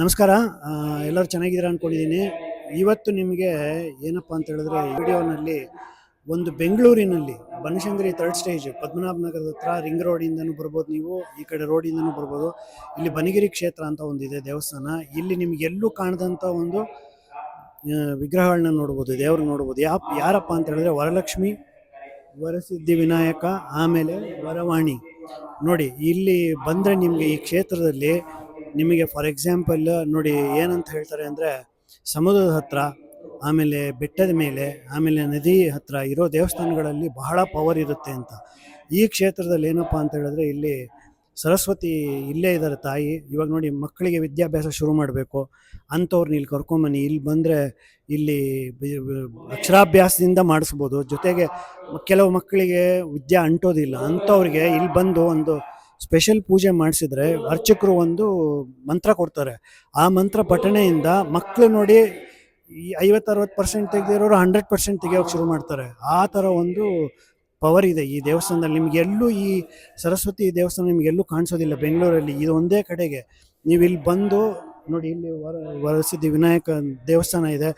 ನಮಸ್ಕಾರ. ಎಲ್ಲರೂ ಚೆನ್ನಾಗಿದ್ದೀರಾ ಅಂದ್ಕೊಂಡಿದ್ದೀನಿ ಇವತ್ತು ನಿಮಗೆ ಏನಪ್ಪ ಅಂತ ಹೇಳಿದ್ರೆ ವಿಡಿಯೋನಲ್ಲಿ ಒಂದು ಬೆಂಗಳೂರಿನಲ್ಲಿ ಬನಶಂಕರಿ ಥರ್ಡ್ ಸ್ಟೇಜ್ ಪದ್ಮನಾಭ ನಗರದ ಹತ್ರ ರಿಂಗ್ ರೋಡಿಂದನೂ ಬರ್ಬೋದು ನೀವು, ಈ ಕಡೆ ರೋಡಿಂದನೂ ಬರ್ಬೋದು. ಇಲ್ಲಿ ಬನಗಿರಿ ಕ್ಷೇತ್ರ ಅಂತ ಒಂದಿದೆ ದೇವಸ್ಥಾನ. ಇಲ್ಲಿ ನಿಮ್ಗೆ ಎಲ್ಲೂ ಕಾಣದಂಥ ಒಂದು ವಿಗ್ರಹಗಳನ್ನ ನೋಡ್ಬೋದು, ದೇವ್ರನ್ನ ನೋಡ್ಬೋದು. ಯಾ ಯಾರಪ್ಪ ಅಂತ ಹೇಳಿದ್ರೆ ವರಲಕ್ಷ್ಮಿ, ವರಸಿದ್ಧಿ ವಿನಾಯಕ, ಆಮೇಲೆ ವರವಾಣಿ. ನೋಡಿ, ಇಲ್ಲಿ ಬಂದರೆ ನಿಮಗೆ ಈ ಕ್ಷೇತ್ರದಲ್ಲಿ ನಿಮಗೆ ಫಾರ್ ಎಕ್ಸಾಂಪಲ್ ನೋಡಿ ಏನಂತ ಹೇಳ್ತಾರೆ ಅಂದರೆ ಸಮುದ್ರದ ಹತ್ರ, ಆಮೇಲೆ ಬೆಟ್ಟದ ಮೇಲೆ, ಆಮೇಲೆ ನದಿ ಹತ್ರ ಇರೋ ದೇವಸ್ಥಾನಗಳಲ್ಲಿ ಬಹಳ ಪವರ್ ಇರುತ್ತೆ ಅಂತ. ಈ ಕ್ಷೇತ್ರದಲ್ಲಿ ಏನಪ್ಪ ಅಂತ ಹೇಳಿದ್ರೆ ಇಲ್ಲಿ ಸರಸ್ವತಿ ಇಲ್ಲೇ ಇದ್ದಾರೆ ತಾಯಿ. ಇವಾಗ ನೋಡಿ ಮಕ್ಕಳಿಗೆ ವಿದ್ಯಾಭ್ಯಾಸ ಶುರು ಮಾಡಬೇಕು. ಅಂಥವ್ರನ್ನ ಇಲ್ಲಿ ಕರ್ಕೊಂಬನ್ನಿ ಇಲ್ಲಿ ಬಂದರೆ ಇಲ್ಲಿ ಅಕ್ಷರಾಭ್ಯಾಸದಿಂದ ಮಾಡಿಸ್ಬೋದು. ಜೊತೆಗೆ ಕೆಲವು ಮಕ್ಕಳಿಗೆ ವಿದ್ಯೆ ಅಂಟೋದಿಲ್ಲ. ಅಂಥವ್ರಿಗೆ ಇಲ್ಲಿ ಬಂದು ಒಂದು ಸ್ಪೆಷಲ್ ಪೂಜೆ ಮಾಡಿಸಿದ್ರೆ ಅರ್ಚಕರು ಒಂದು ಮಂತ್ರ ಕೊಡ್ತಾರೆ. ಆ ಮಂತ್ರ ಪಠಣೆಯಿಂದ ಮಕ್ಕಳು ನೋಡಿ ಈ ಐವತ್ತು ಅರವತ್ತು ಪರ್ಸೆಂಟ್ ತೆಗೆದಿರೋರು ಹಂಡ್ರೆಡ್ ಪರ್ಸೆಂಟ್ ತೆಗಿಯೋಕೆ ಶುರು ಮಾಡ್ತಾರೆ. ಆ ಥರ ಒಂದು ಪವರ್ ಇದೆ ಈ ದೇವಸ್ಥಾನದಲ್ಲಿ. ನಿಮ್ಗೆ ಎಲ್ಲೂ ಈ ಸರಸ್ವತಿ ದೇವಸ್ಥಾನ ನಿಮ್ಗೆ ಎಲ್ಲೂ ಕಾಣಿಸೋದಿಲ್ಲ ಬೆಂಗಳೂರಲ್ಲಿ. ಇದು ಒಂದೇ ಕಡೆಗೆ. ನೀವು ಇಲ್ಲಿ ಬಂದು ನೋಡಿ ಇಲ್ಲಿ ವರ ವರಸಿದ್ಧಿ ವಿನಾಯಕ ದೇವಸ್ಥಾನ ಇದೆ.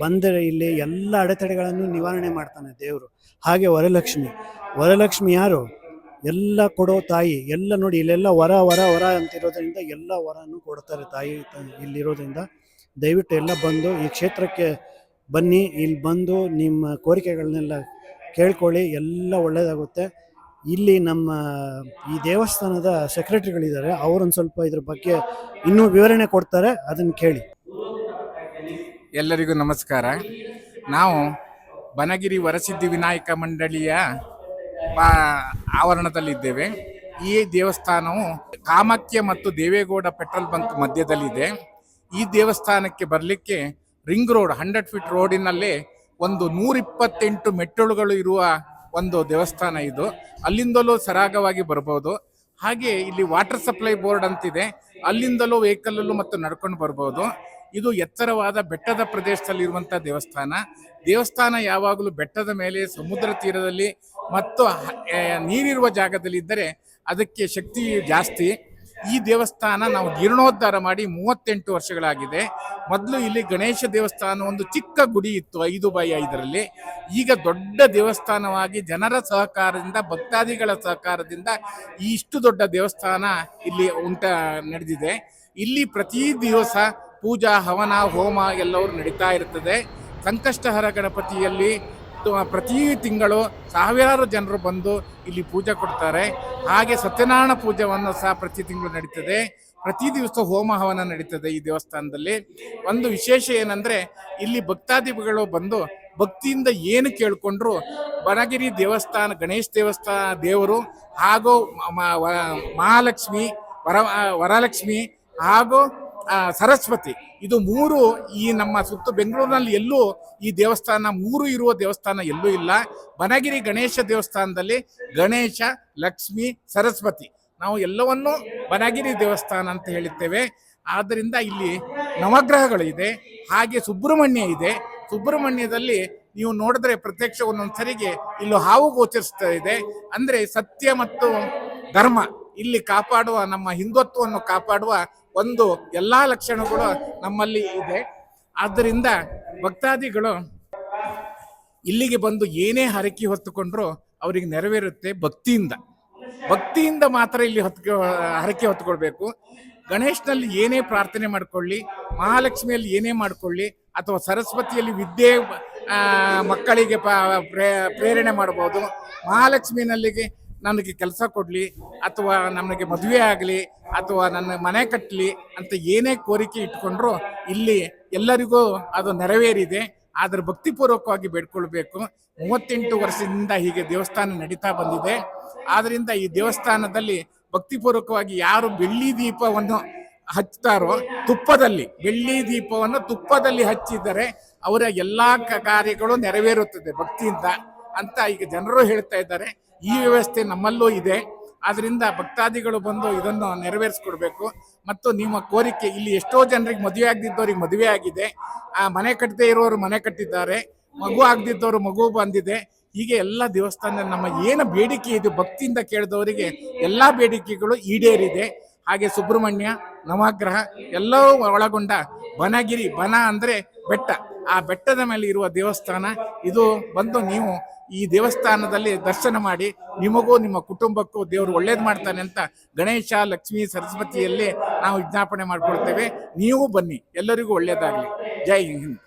ಬಂದರೆ ಇಲ್ಲಿ ಎಲ್ಲ ಅಡೆತಡೆಗಳನ್ನು ನಿವಾರಣೆ ಮಾಡ್ತಾನೆ ದೇವರು. ಹಾಗೆ ವರಲಕ್ಷ್ಮಿ. ವರಲಕ್ಷ್ಮಿ ಯಾರು? ಎಲ್ಲ ಕೊಡೋ ತಾಯಿ, ಎಲ್ಲ ನೋಡಿ, ಇಲ್ಲೆಲ್ಲ ವರ ವರ ವರ ಅಂತಿರೋದ್ರಿಂದ ಎಲ್ಲ ವರನೂ ಕೊಡ್ತಾರೆ ತಾಯಿ ಇಲ್ಲಿರೋದ್ರಿಂದ. ದಯವಿಟ್ಟು ಎಲ್ಲ ಬಂದು ಈ ಕ್ಷೇತ್ರಕ್ಕೆ ಬನ್ನಿ, ಇಲ್ಲಿ ಬಂದು ನಿಮ್ಮ ಕೋರಿಕೆಗಳನ್ನೆಲ್ಲ ಕೇಳ್ಕೊಳ್ಳಿ, ಎಲ್ಲ ಒಳ್ಳೆಯದಾಗುತ್ತೆ ಇಲ್ಲಿ ನಮ್ಮ ಈ ದೇವಸ್ಥಾನದ ಸೆಕ್ರೆಟರಿಗಳಿದ್ದಾರೆ ಅವರೊಂದು ಸ್ವಲ್ಪ ಇದ್ರ ಬಗ್ಗೆ ಇನ್ನೂ ವಿವರಣೆ ಕೊಡ್ತಾರೆ, ಅದನ್ನು ಕೇಳಿ. ಎಲ್ಲರಿಗೂ ನಮಸ್ಕಾರ. ನಾವು ಬನಗಿರಿ ವರಸಿದ್ಧಿ ವಿನಾಯಕ ಮಂಡಳಿಯ ಆವರಣದಲ್ಲಿದ್ದೇವೆ. ಈ ದೇವಸ್ಥಾನವು ಕಾಮಕ್ಯ ಮತ್ತು ದೇವೇಗೌಡ ಪೆಟ್ರೋಲ್ ಬಂಕ್ ಮಧ್ಯದಲ್ಲಿದೆ. ಈ ದೇವಸ್ಥಾನಕ್ಕೆ ಬರಲಿಕ್ಕೆ ರಿಂಗ್ ರೋಡ್, ಹಂಡ್ರೆಡ್ ಫೀಟ್ ರೋಡಿನಲ್ಲಿ ಒಂದು ನೂರಿಪ್ಪತ್ತೆಂಟು ಮೆಟ್ಟಿಲುಗಳು ಇರುವ ಒಂದು ದೇವಸ್ಥಾನ ಇದು. ಅಲ್ಲಿಂದಲೂ ಸರಾಗವಾಗಿ ಬರ್ಬೋದು. ಹಾಗೆ ಇಲ್ಲಿ ವಾಟರ್ ಸಪ್ಲೈ ಬೋರ್ಡ್ ಅಂತಿದೆ. ಅಲ್ಲಿಂದಲೂ ವೆಹಿಕಲ್ಲಲ್ಲೂ ಮತ್ತು ನಡ್ಕೊಂಡು ಬರ್ಬೋದು. ಇದು ಎತ್ತರವಾದ ಬೆಟ್ಟದ ಪ್ರದೇಶದಲ್ಲಿರುವಂಥ ದೇವಸ್ಥಾನ. ದೇವಸ್ಥಾನ ಯಾವಾಗಲೂ ಬೆಟ್ಟದ ಮೇಲೆ, ಸಮುದ್ರ ತೀರದಲ್ಲಿ ಮತ್ತು ನೀರಿರುವ ಜಾಗದಲ್ಲಿ ಇದ್ದರೆ ಅದಕ್ಕೆ ಶಕ್ತಿ ಜಾಸ್ತಿ. ಈ ದೇವಸ್ಥಾನ ನಾವು ಜೀರ್ಣೋದ್ಧಾರ ಮಾಡಿ ಮೂವತ್ತೆಂಟು ವರ್ಷಗಳಾಗಿದೆ. ಮೊದಲು ಇಲ್ಲಿ ಗಣೇಶ ದೇವಸ್ಥಾನ ಒಂದು ಚಿಕ್ಕ ಗುಡಿ ಇತ್ತು, ಐದು ಬೈ ಐದರಲ್ಲಿ. ಈಗ ದೊಡ್ಡ ದೇವಸ್ಥಾನವಾಗಿ ಜನರ ಸಹಕಾರದಿಂದ, ಭಕ್ತಾದಿಗಳ ಸಹಕಾರದಿಂದ ಈ ಇಷ್ಟು ದೊಡ್ಡ ದೇವಸ್ಥಾನ ಇಲ್ಲಿ ಉಂಟ, ನಡೆದಿದೆ. ಇಲ್ಲಿ ಪ್ರತಿ ದಿವಸ ಪೂಜಾ, ಹವನ, ಹೋಮ ಎಲ್ಲವೂ ನಡೀತಾ ಇರ್ತದೆ. ಸಂಕಷ್ಟಹರ ಗಣಪತಿಯಲ್ಲಿ ಪ್ರತಿ ತಿಂಗಳು ಸಾವಿರಾರು ಜನರು ಬಂದು ಇಲ್ಲಿ ಪೂಜೆ ಕೊಡ್ತಾರೆ. ಹಾಗೆ ಸತ್ಯನಾರಾಯಣ ಪೂಜೆಯನ್ನು ಸಹ ಪ್ರತಿ ತಿಂಗಳು ನಡೀತದೆ. ಪ್ರತಿ ದಿವಸ ಹೋಮ, ಹವನ ನಡೀತದೆ ಈ ದೇವಸ್ಥಾನದಲ್ಲಿ. ಒಂದು ವಿಶೇಷ ಏನಂದರೆ, ಇಲ್ಲಿ ಭಕ್ತಾದಿಗಳು ಬಂದು ಭಕ್ತಿಯಿಂದ ಏನು ಕೇಳಿಕೊಂಡ್ರು, ಬನಗಿರಿ ದೇವಸ್ಥಾನ, ಗಣೇಶ ದೇವಸ್ಥಾನ ದೇವರು ಹಾಗೂ ಮಹಾಲಕ್ಷ್ಮಿ, ವರ ವರಲಕ್ಷ್ಮಿ ಹಾಗೂ ಸರಸ್ವತಿ. ಇದು ಮೂರು ಈ ನಮ್ಮ ಸುತ್ತ ಬೆಂಗಳೂರಿನಲ್ಲಿ ಎಲ್ಲೂ ಈ ದೇವಸ್ಥಾನ, ಮೂರು ಇರುವ ದೇವಸ್ಥಾನ ಎಲ್ಲೂ ಇಲ್ಲ. ಬನಗಿರಿ ಗಣೇಶ ದೇವಸ್ಥಾನದಲ್ಲಿ ಗಣೇಶ, ಲಕ್ಷ್ಮಿ, ಸರಸ್ವತಿ. ನಾವು ಎಲ್ಲವನ್ನೂ ಬನಗಿರಿ ದೇವಸ್ಥಾನ ಅಂತ ಹೇಳುತ್ತೇವೆ ಆದ್ದರಿಂದ ಇಲ್ಲಿ ನವಗ್ರಹಗಳು ಇದೆ, ಹಾಗೆ ಸುಬ್ರಹ್ಮಣ್ಯ ಇದೆ. ಸುಬ್ರಹ್ಮಣ್ಯದಲ್ಲಿ ನೀವು ನೋಡಿದ್ರೆ ಪ್ರತ್ಯಕ್ಷ ಒಂದೊಂದು ಸರಿಗೆ ಇಲ್ಲೂ ಹಾವು ಗೋಚರಿಸ್ತಾ ಇದೆ. ಅಂದರೆ ಸತ್ಯ ಮತ್ತು ಧರ್ಮ. ಇಲ್ಲಿ ಕಾಪಾಡುವ, ನಮ್ಮ ಹಿಂದುತ್ವವನ್ನು ಕಾಪಾಡುವ ಒಂದು ಎಲ್ಲಾ ಲಕ್ಷಣಗಳು ನಮ್ಮಲ್ಲಿ ಇದೆ. ಆದ್ದರಿಂದ ಭಕ್ತಾದಿಗಳು, ಇಲ್ಲಿಗೆ ಬಂದು ಏನೇ ಹರಕೆ ಹೊತ್ತುಕೊಂಡ್ರು ಅವರಿಗೆ ನೆರವೇರುತ್ತೆ ಭಕ್ತಿಯಿಂದ. ಭಕ್ತಿಯಿಂದ ಮಾತ್ರ ಇಲ್ಲಿ ಹೊತ್ತು ಹರಕೆ ಹೊತ್ತುಕೊಳ್ಬೇಕು ಗಣೇಶನಲ್ಲಿ ಏನೇ ಪ್ರಾರ್ಥನೆ ಮಾಡ್ಕೊಳ್ಳಿ, ಮಹಾಲಕ್ಷ್ಮಿಯಲ್ಲಿ ಏನೇ ಮಾಡ್ಕೊಳ್ಳಿ, ಅಥವಾ ಸರಸ್ವತಿಯಲ್ಲಿ ವಿದ್ಯೆ ಮಕ್ಕಳಿಗೆ ಪ್ರೇರಣೆ ಮಾಡ್ಬೋದು, ಮಹಾಲಕ್ಷ್ಮಿನಲ್ಲಿಗೆ ನನಗೆ ಕೆಲಸ ಕೊಡಲಿ ಅಥವಾ ನಮಗೆ ಮದುವೆ ಆಗಲಿ ಅಥವಾ ನನ್ನ ಮನೆ ಕಟ್ಟಲಿ ಅಂತ ಏನೇ ಕೋರಿಕೆ ಇಟ್ಕೊಂಡ್ರು ಇಲ್ಲಿ ಎಲ್ಲರಿಗೂ ಅದು ನೆರವೇರಿದೆ. ಆದರೆ ಭಕ್ತಿಪೂರ್ವಕವಾಗಿ ಬೇಡ್ಕೊಳ್ಬೇಕು. ಮೂವತ್ತೆಂಟು ವರ್ಷದಿಂದ ಹೀಗೆ ದೇವಸ್ಥಾನ ನಡೀತಾ ಬಂದಿದೆ. ಆದ್ದರಿಂದ ಈ ದೇವಸ್ಥಾನದಲ್ಲಿ ಭಕ್ತಿಪೂರ್ವಕವಾಗಿ ಯಾರು ಬೆಳ್ಳಿ ದೀಪವನ್ನು ಹಚ್ತಾರೋ ತುಪ್ಪದಲ್ಲಿ, ಬೆಳ್ಳಿ ದೀಪವನ್ನು ತುಪ್ಪದಲ್ಲಿ ಹಚ್ಚಿದರೆ ಅವರ ಎಲ್ಲಾ ಕಾರ್ಯಗಳು ನೆರವೇರುತ್ತದೆ ಭಕ್ತಿಯಿಂದ. ಅಂತ ಈಗ ಜನರು ಹೇಳ್ತಾ ಇದ್ದಾರೆ. ಈ ವ್ಯವಸ್ಥೆ ನಮ್ಮಲ್ಲೂ ಇದೆ. ಆದ್ರಿಂದ ಭಕ್ತಾದಿಗಳು ಬಂದು ಇದನ್ನು ನೆರವೇರಿಸ್ಕೊಡ್ಬೇಕು. ಮತ್ತು ನಿಮ್ಮ ಕೋರಿಕೆ, ಇಲ್ಲಿ ಎಷ್ಟೋ ಜನರಿಗೆ ಮದುವೆ ಆಗದಿದ್ದವ್ರಿಗೆ ಮದುವೆ ಆಗಿದೆ. ಆ ಮನೆ ಕಟ್ಟದೇ ಇರೋರು ಮನೆ ಕಟ್ಟಿದ್ದಾರೆ. ಮಗು ಆಗದಿದ್ದವರು ಮಗು ಬಂದಿದೆ. ಹೀಗೆ ಎಲ್ಲ ದೇವಸ್ಥಾನ ನಮ್ಮ ಏನು ಬೇಡಿಕೆ ಇದು? ಭಕ್ತಿಯಿಂದ ಕೇಳಿದವರಿಗೆ ಎಲ್ಲ ಬೇಡಿಕೆಗಳು ಈಡೇರಿದೆ. ಹಾಗೆ ಸುಬ್ರಹ್ಮಣ್ಯ, ನವಗ್ರಹ ಎಲ್ಲವೂ ಒಳಗೊಂಡ ಬನಗಿರಿ, ಬನ ಅಂದರೆ ಬೆಟ್ಟ. ಆ ಬೆಟ್ಟದ ಮೇಲೆ ಇರುವ ದೇವಸ್ಥಾನ. ಇದು ಬಂದು ನೀವು ಈ ದೇವಸ್ಥಾನದಲ್ಲಿ ದರ್ಶನ ಮಾಡಿ ನಿಮಗೂ ನಿಮ್ಮ ಕುಟುಂಬಕ್ಕೂ ದೇವರು ಒಳ್ಳೇದು ಮಾಡ್ತಾನೆ ಅಂತ ಗಣೇಶ, ಲಕ್ಷ್ಮಿ, ಸರಸ್ವತಿಯಲ್ಲಿ ನಾವು ವಿಜ್ಞಾಪನೆ ಮಾಡಿಕೊಳ್ತೇವೆ. ನೀವು ಬನ್ನಿ, ಎಲ್ಲರಿಗೂ ಒಳ್ಳೇದಾಗಲಿ. ಜೈ ಹಿಂದ್.